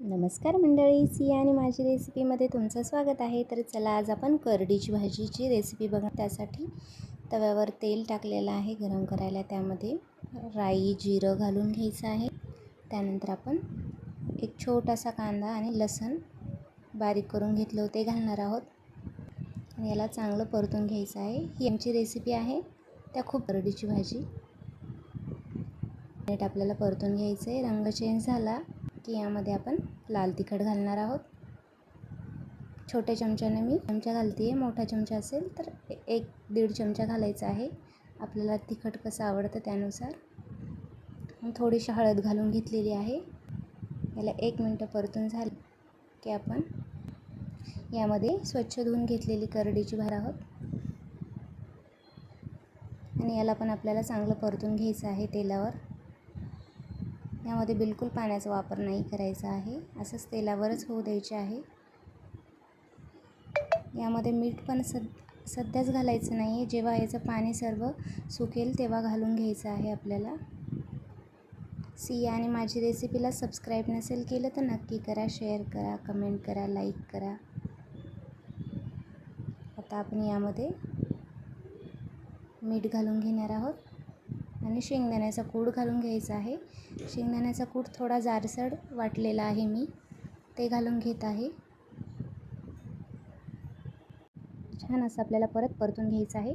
नमस्कार मंडळी सिया आणि माझी रेसिपीमध्ये तुमचं स्वागत आहे. तर चला आज आपण करडीची भाजीची रेसिपी बघा. त्यासाठी तव्यावर तेल टाकलेलं आहे गरम करायला. त्यामध्ये राई जिरं घालून घ्यायचं आहे. त्यानंतर आपण एक छोटासा कांदा आणि लसण बारीक करून घेतलं ते घालणार आहोत. आणि याला चांगलं परतून घ्यायचं आहे. ही आमची रेसिपी आहे. त्या खूप करडीची भाजी. नीट आपल्याला परतून घ्यायचं आहे रंग चेंज झाला. की यामध्ये आपण लाल तिखट घालणार आहोत. छोट्या चमच्याने मी चमचा घालते आहे मोठा चमचा असेल तर एक दीड चमचा घालायचा आहे. आपल्याला तिखट कसं आवडतं त्यानुसार. थोडीशी हळद घालून घेतलेली आहे. याला एक मिनटं परतून झाली की आपण यामध्ये स्वच्छ धुवून घेतलेली करडीची भार आहोत. आणि याला पण आपल्याला चांगलं परतून घ्यायचं आहे तेलावर. यामध्ये बिलकुल पाण्याचा वापर नाही करायचा आहे. असंच तेलावरच होऊ द्यायचे आहे. यामध्ये मीठ पण सद सध्याच घालायचं नाही आहे जेव्हा याचं पाणी सर्व सुकेल तेव्हा घालून घ्यायचं आहे आपल्याला. सी आणि माझी रेसिपीला सबस्क्राईब नसेल केलं तर नक्की करा. शेअर करा कमेंट करा लाईक करा. आता आपण यामध्ये मीठ घालून घेणार आहोत. आणि शेंगदाण्याचा कूड घालून घ्यायचा आहे. शेंगदाण्याचा कूड थोडा जाडसर वाटलेला आहे मी. ते घालून घेत आहे. छान असं आपल्याला परत परतून घ्यायचं आहे.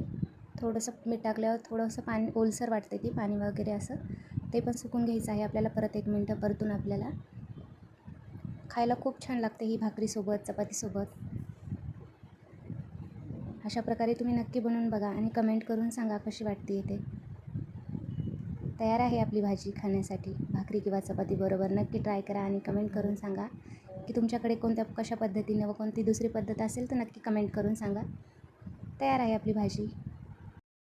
थोडंसं मीठ टाकल्यावर थोडंसं पाणी ओलसर वाटते ती पाणी वगैरे असं. ते पण सुकून घ्यायचं आहे आपल्याला परत एक मिनटं परतून आपल्याला. खायला खूप छान लागते ही भाकरीसोबत चपातीसोबत अशा प्रकारे तुम्ही नक्की बनवून बघा आणि कमेंट करून सांगा कशी वाटते ते. तयार आहे आपली भाजी खाण्यासाठी. भाकरी किंवा चपातीबरोबर नक्की ट्राय करा आणि कमेंट करून सांगा. की तुमच्याकडे कोणत्या कशा पद्धतीने व कोणती दुसरी पद्धत असेल तर नक्की कमेंट करून सांगा. तयार आहे आपली भाजी.